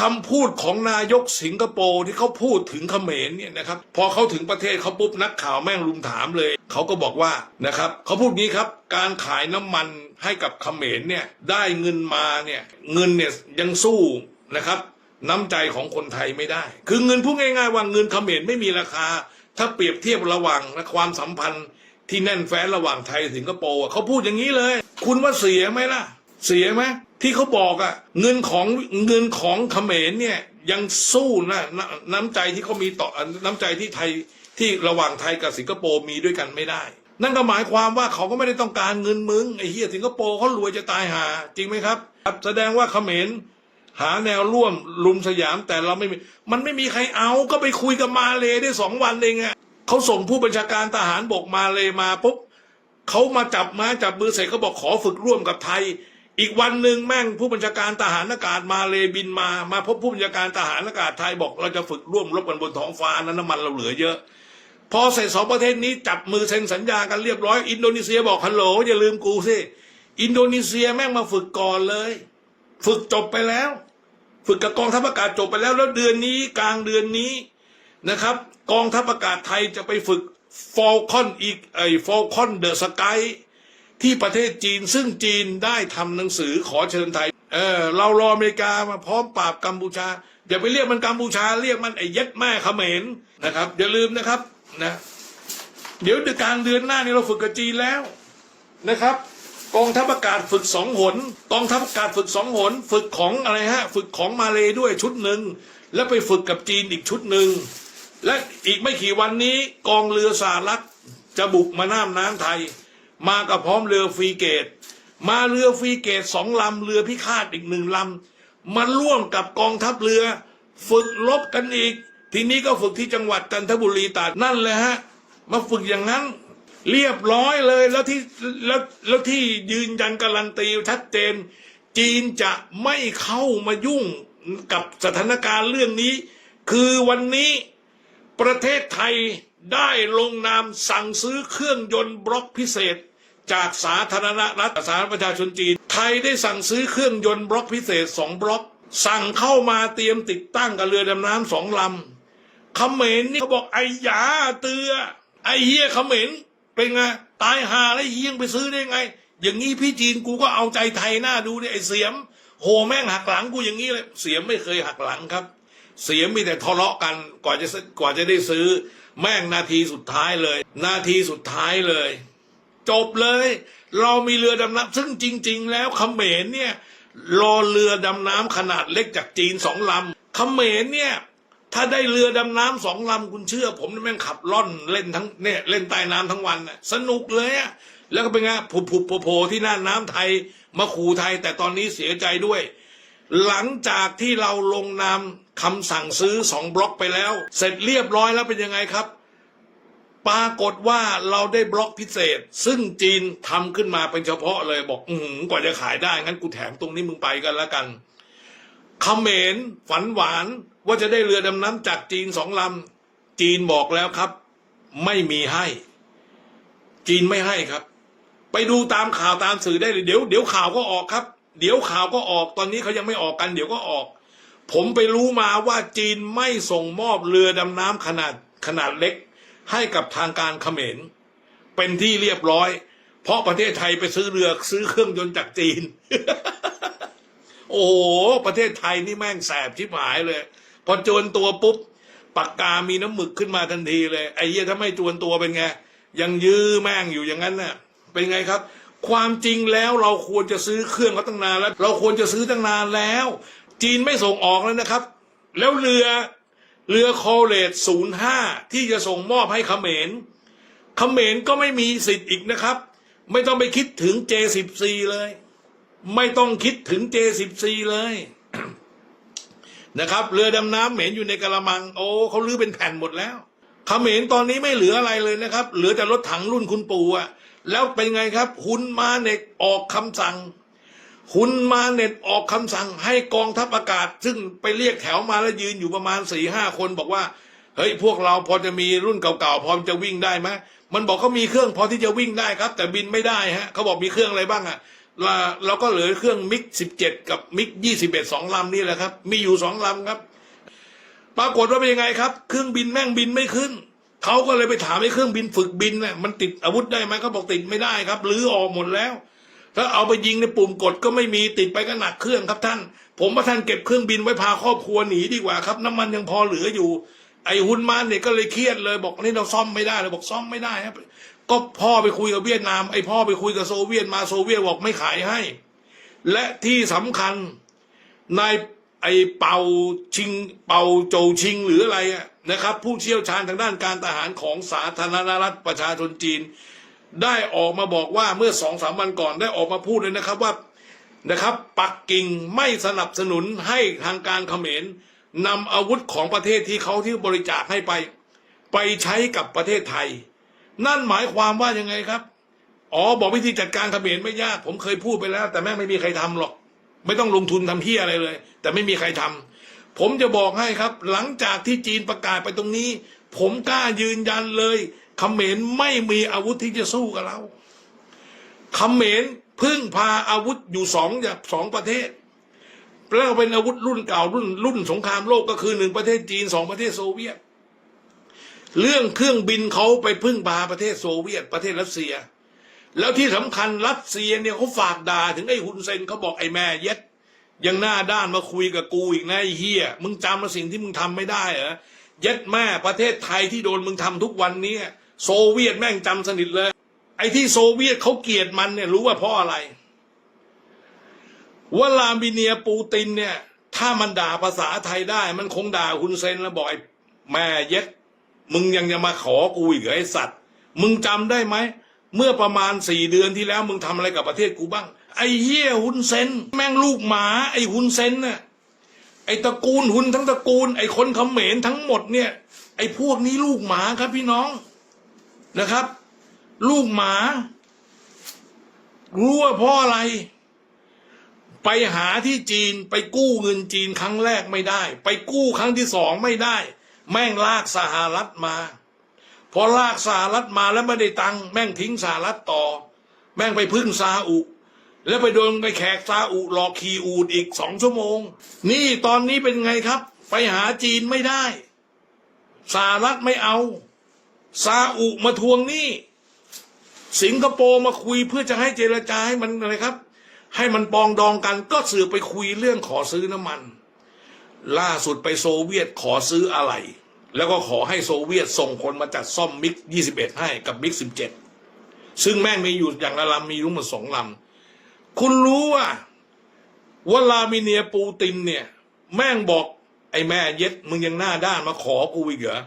คำพูดของนายกสิงคโปร์ที่เขาพูดถึงเขมรเนี่ยนะครับพอเขาถึงประเทศเขาปุ๊บนักข่าวแม่งรุมถามเลยเขาก็บอกว่านะครับเขาพูดงี้ครับการขายน้ำมันให้กับเขมรเนี่ยได้เงินมาเนี่ยเงินเนี่ยยังสู้นะครับน้ำใจของคนไทยไม่ได้ คือเงินพูดง่ายๆว่าเงินเขมรไม่มีราคา ถ้าเปรียบเทียบระหว่างความสัมพันธ์ที่แน่นแฟ้นระหว่างไทยสิงคโปร์เขาพูดอย่างนี้เลย คุณว่าเสียไหมล่ะ เสียไหม ที่เขาบอกอะเงินของเงินของเขมรเนี่ยยังสู้นะนน้ำใจที่เขามีต่อน้ำใจที่ไทยที่ระหว่างไทยกับสิงคโปร์มีด้วยกันไม่ได้ นั่นก็หมายความว่าเขาก็ไม่ได้ต้องการเงินมึงไอ้เฮียสิงคโปร์เขารวยจะตายหา จริงไหมครับครับ แสดงว่าเขมรหาแนวร่วมลุมสยามแต่เราไม่มี มันไม่มีใครเอาก็ไปคุยกับมาเลยได้สองวันเองอะเขาส่งผู้บัญชาการทหารบกมาเลยมาปุ๊บเขามาจับมาจับมือเสร็จเขาบอกขอฝึกร่วมกับไทย อีกวันหนึ่งแม่งผู้บัญชาการทหารอากาศมาเลยบินมา มาพบผู้บัญชาการทหารอากาศไทยบอกเราจะฝึกร่วมรบกันบนท้องฟ้านั้นน้ำมันเราเหลือเยอะ พอเสร็จสองประเทศนี้จับมือเซ็นสัญญากันเรียบร้อยอินโดนีเซียบอกฮัลโหลอย่าลืมกูสิอินโดนีเซียแม่งมาฝึกก่อนเลย ฝึกจบไปแล้ว ฝึกกับกองทัพอากาศจบไปแล้วแล้วเดือนนี้กลางเดือนนี้นะครับ กองทัพอากาศไทยจะไปฝึกฟอลคอนอีกไอฟอลคอนเดอะสกาย ที่ประเทศจีนซึ่งจีนได้ทำหนังสือขอเชิญไทย เออเรารออเมริกามาพร้อมปราบกัมพูชา อย่าไปเรียกมันกัมพูชาเรียกมันไอ้ย็ดแม่เขมรนะครับ อย่าลืมนะครับนะเดี๋ยวกลางเดือนหน้านี้เราฝึกกับจีนแล้วนะครับกองทัพอากาศฝึกสองหนกองทัพอากาศฝึกสองหน ฝึกของอะไรฮะ ฝึกของมาเลด้วยชุดหนึ่ง แล้วไปฝึกกับจีนอีกชุดหนึ่ง และอีกไม่กี่วันนี้กองเรือสหรัฐจะบุกมาน้ำน้ำไทย มากับพร้อมเรือฟรีเกต มาเรือฟรีเกตสองลำเรือพิฆาตอีกหนึ่งลำมาร่วมกับกองทัพเรือ ฝึกรบกันอีก ทีนี้ก็ฝึกที่จังหวัดจันทบุรีตาดนั่นเลยฮะ มาฝึกอย่างนั้น เรียบร้อยเลยแล้วที่แล้วแล้วที่ยืนยันการันตีชัดเจน จีนจะไม่เข้ามายุ่งกับสถานการณ์เรื่องนี้ คือวันนี้ประเทศไทย ได้ลงนามสั่งซื้อเครื่องยนต์บล็อกพิเศษ จากสาธารณรัฐสาธารณประชาชนจีน ไทยได้สั่งซื้อเครื่องยนต์บล็อกพิเศษสองบล็อก สั่งเข้ามาเตรียมติดตั้งกับเรือดำน้ำสองลำเขมรนี่เขาบอกไอ้ยาเตือไอ้เฮียเขมรเป็นไงตายหาแล้วเฮียงไปซื้อได้ไง อย่างนี้พี่จีนกูก็เอาใจไทยหน้าดูดิไอ้เสียม โหแม่งหักหลังกูอย่างนี้เลยเสียมไม่เคยหักหลังครับ เสียมมีแต่ทะเลาะกันกว่าจะซื้อกว่าจะได้ซื้อ แม่งนาทีสุดท้ายเลย นาทีสุดท้ายเลย จบเลย เรามีเรือดำน้ำซึ่งจริง ๆ แล้วเขมรเนี่ยรอเรือดำน้ำขนาดเล็กจากจีนสองลำเขมรเนี่ย ถ้าได้เรือดำน้ำสองลำคุณเชื่อ ผมนี่แม่งขับล่อนเล่นทั้งเนี่ยเล่นใต้น้ำทั้งวันสนุกเลยอะแล้วก็เป็นไงผุบผุบโผล่ที่หน้าน้ำไทยมาขู่ไทยแต่ตอนนี้เสียใจด้วย หลังจากที่เราลงนามคำสั่งซื้อสองบล็อกไปแล้ว เสร็จเรียบร้อยแล้วเป็นยังไงครับ ปรากฏว่าเราได้บล็อกพิเศษ ซึ่งจีนทำขึ้นมาเป็นเฉพาะเลยบอก อืกว่าจะขายได้ งั้นกูแถมตรงนี้มึงไปกันแล้วกันเขมรฝันหวานว่าจะได้เรือดำน้ำจากจีนสองลำจีนบอกแล้วครับ ไม่มีให้ จีนไม่ให้ครับ ไปดูตามข่าวตามสื่อได้เลยเดี๋ยวเดี๋ยวข่าวก็ออกครับ เดี๋ยวข่าวก็ออกตอนนี้เขายังไม่ออกกันเดี๋ยวก็ออก ผมไปรู้มาว่าจีนไม่ส่งมอบเรือดำน้ำขนาดขนาดเล็ก ให้กับทางการเขมร เป็นที่เรียบร้อย เพราะประเทศไทยไปซื้อเรือซื้อเครื่องยนต์จากจีน โอ้โหประเทศไทยนี่แม่งแสบชิบหายเลย พอจวนตัวปุ๊บปากกามีน้ำหมึกขึ้นมาทันทีเลย ไอ้เหี้ยถ้าไม่จวนตัวเป็นไง ยังยื้อแม่งอยู่อย่างนั้นน่ะ เป็นไงครับ ความจริงแล้วเราควรจะซื้อเครื่องเขาตั้งนานแล้ว เราควรจะซื้อตั้งนานแล้ว จีนไม่ส่งออกแล้วนะครับ แล้วเรือเรือคอเลตศูนย์ห้าที่จะส่งมอบให้เขมรเขมรก็ไม่มีสิทธิ์อีกนะครับ ไม่ต้องไปคิดถึง J14 เลย ไม่ต้องคิดถึง J14 เลยนะครับ เรือดำน้ำเหม็นอยู่ในกระมัง โอ้เขาลื้อเป็นแผ่นหมดแล้ว เขมรตอนนี้ไม่เหลืออะไรเลยนะครับ เหลือแต่รถถังรุ่นคุณปู่อะแล้วเป็นไงครับคุณมาเน็ตออกคำสั่งคุณมาเน็ตออกคำสั่งให้กองทัพอากาศ ซึ่งไปเรียกแถวมาแล้วยืนอยู่ประมาณสี่ห้าคนบอกว่าเฮ้ยพวกเราพอจะมีรุ่นเก่าๆพอจะวิ่งได้ไหมมันบอกเขามีเครื่องพอที่จะวิ่งได้ครับ แต่บินไม่ได้ฮะเขาบอกมีเครื่องอะไรบ้างอะละเราก็เหลือเครื่องมิกสิบเจ็ดกับมิกยี่สิบเอ็ดสองลำนี่แหละครับ มีอยู่สองลำครับ ปรากฏว่าเป็นยังไงครับ เครื่องบินแม่งบินไม่ขึ้นเขาก็เลยไปถามไอ้เครื่องบินฝึกบินน่ะมันติดอาวุธได้ไหมเขาบอกติดไม่ได้ครับหรือออกหมดแล้วถ้าเอาไปยิงในปุ่มกดก็ไม่มีติดไปก็หนักเครื่องครับท่าน ผมว่าท่านเก็บเครื่องบินไว้พาครอบครัวหนีดีกว่าครับน้ำมันยังพอเหลืออยู่ ไอ้ฮุนมานเนี่ยก็เลยเครียดเลยบอกนี่เราซ่อมไม่ได้เลยบอกซ่อมไม่ได้ครับ ก็พ่อไปคุยกับเวียดนามไอ้พ่อไปคุยกับโซเวียตมาโซเวียตบอกไม่ขายให้ และที่สำคัญนาย ไอเป่าชิง เป่าโจชิงหรืออะไรนะครับ ผู้เชี่ยวชาญทางด้านการทหารของสาธารณรัฐประชาชนจีน ได้ออกมาบอกว่าเมื่อสองสามวันก่อนได้ออกมาพูดเลยนะครับว่านะครับ ปักกิ่งไม่สนับสนุนให้ทางการเขมรนำอาวุธของประเทศที่เขาที่บริจาคให้ไป ไปใช้กับประเทศไทย นั่นหมายความว่ายังไงครับ อ๋อบอกวิธีจัดการเขมรไม่ยาก ผมเคยพูดไปแล้ว แต่แม่ไม่มีใครทำหรอก ไม่ต้องลงทุนทำเพี้ยอะไรเลย แต่ไม่มีใครทำผมจะบอกให้ครับ หลังจากที่จีนประกาศไปตรงนี้ ผมกล้ายืนยันเลยเขมรไม่มีอาวุธที่จะสู้กับเราเขมรพึ่งพาอาวุธอยู่สองอย่างสองประเทศแล้วเป็นอาวุธรุ่นเก่ารุ่นรุ่นสงครามโลกก็คือหนึ่งประเทศจีนสองประเทศโซเวียต เรื่องเครื่องบินเขาไปพึ่งพาประเทศโซเวียต ประเทศรัสเซีย แล้วที่สำคัญรัสเซียเนี่ยเขาฝากด่าถึงไอ้ฮุนเซนเขาบอกไอ้แม่เย็ดยังหน้าด้านมาคุยกับกูอีกนะไอ้เฮียมึงจำมาสิ่งที่มึงทำไม่ได้เหรอเย็ดแม่ประเทศไทยที่โดนมึงทำทุกวันนี้โซเวียตแม่งจำสนิทเลย ไอ้ที่โซเวียตเขาเกลียดมันเนี่ยรู้ว่าเพราะอะไรว่าลามิเนียปูตินเนี่ย ถ้ามันด่าภาษาไทยได้ มันคงด่าฮุนเซนแล้วบอกไอ้แม่เย็ดมึงยังจะมาขอกูอีกเหรอไอ้สัตว์ มึงจำได้ไหม เมื่อประมาณสี่เดือนที่แล้วมึงทำอะไรกับประเทศกูบ้าง ไอ้เหี้ยฮุนเซนแม่งลูกหมา ไอ้ฮุนเซนน่ะไอ้ตระกูลฮุนทั้งตระกูล ไอ้คนเขมรทั้งหมดเนี่ย ไอ้พวกนี้ลูกหมาครับพี่น้องนะครับ ลูกหมารู้ว่าเพราะอะไร ไปหาที่จีนไปกู้เงินจีนครั้งแรกไม่ได้ ไปกู้ครั้งที่สองไม่ได้ แม่งลากสหรัฐมา พอลากสหรัฐมาแล้วไม่ได้ตังค์แม่งทิ้งสหรัฐต่อ แม่งไปพึ่งซาอุ แล้วไปโดนไปแขกซาอุหลอกขี่อูดอีกสองชั่วโมง นี่ตอนนี้เป็นไงครับ ไปหาจีนไม่ได้สหรัฐไม่เอาซาอุมาทวงหนี้สิงคโปร์มาคุยเพื่อจะให้เจรจาให้มันอะไรครับ ให้มันปองดองกันก็สื่อไปคุยเรื่องขอซื้อน้ำมัน ล่าสุดไปโซเวียตขอซื้ออะไร แล้วก็ขอให้โซเวียตส่งคนมาจัดซ่อมมิก 21 ให้กับมิก 17 ซึ่งแม่งมีอยู่อย่างละลำมีทั้งมดสองลำ คุณรู้ว่าว่าลามิเนียปูตินเนี่ย แม่งบอกไอ้แม่เย็ดมึงยังหน้าด้านมาขอกูอีกเหรอ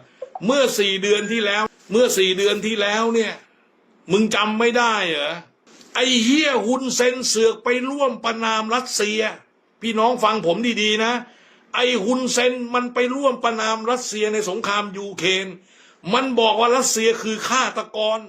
เมื่อสี่เดือนที่แล้ว เมื่อสี่เดือนที่แล้วเนี่ย มึงจำไม่ได้เหรอไอ้เฮียฮุนเซนเสือกไปร่วมประนามรัสเซีย พี่น้องฟังผมดีๆนะ ไอฮุนเซนมันไปร่วมประนามรัสเซียในสงครามยูเครนมันบอกว่ารัสเซียคือฆาตกร